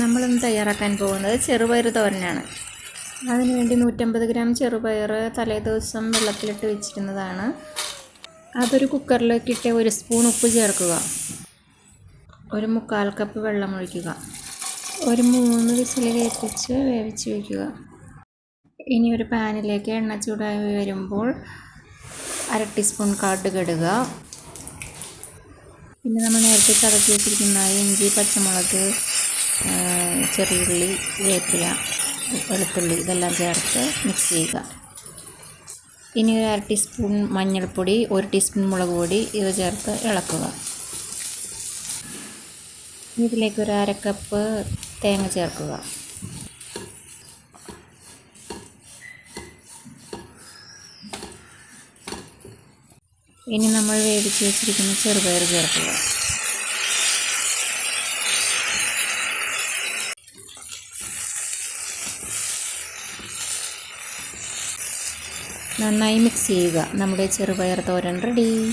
നമ്മളിന്ന് തയ്യാറാക്കാൻ പോകുന്നത് ചെറുപയർ തോരനാണ്. അതിനുവേണ്ടി നൂറ്റമ്പത് ഗ്രാം ചെറുപയർ തലേദിവസം വെള്ളത്തിലിട്ട് വെച്ചിരുന്നതാണ്. അതൊരു കുക്കറിലേക്ക് ഇട്ട് ഒരു സ്പൂൺ ഉപ്പ് ചേർക്കുക. ഒരു മുക്കാൽ കപ്പ് വെള്ളം ഒഴിക്കുക. ഒരു മൂന്ന് വിസിൽ കേൾപ്പിച്ച് വേവിച്ച് വയ്ക്കുക. ഇനി ഒരു പാനിലേക്ക് എണ്ണ ചൂടായി വരുമ്പോൾ അര ടീസ്പൂൺ കാട് കെടുക പിന്നെ നമ്മൾ നേരത്തെ ചതച്ച് വെച്ചിരിക്കുന്ന ഇഞ്ചി പച്ചമുളക് ചെറിയുള്ളി വേപ്പില വെളുത്തുള്ളി ഇതെല്ലാം ചേർത്ത് മിക്സ് ചെയ്യുക. ഇനി ഒരു അര ടീസ്പൂൺ മഞ്ഞൾപ്പൊടി ഒരു ടീസ്പൂൺ മുളക് പൊടി ഇവ ചേർത്ത് ഇളക്കുക. ഇതിലേക്ക് ഒരു അര കപ്പ് തേങ്ങ ചേർക്കുക. ഇനി നമ്മൾ വേവിച്ച് വെച്ചിരിക്കുന്ന ചെറുപയർ ചേർക്കുക. നന്നായി മിക്സ് ചെയ്യുക. നമ്മുടെ ചെറുപയർ തോരൻ റെഡി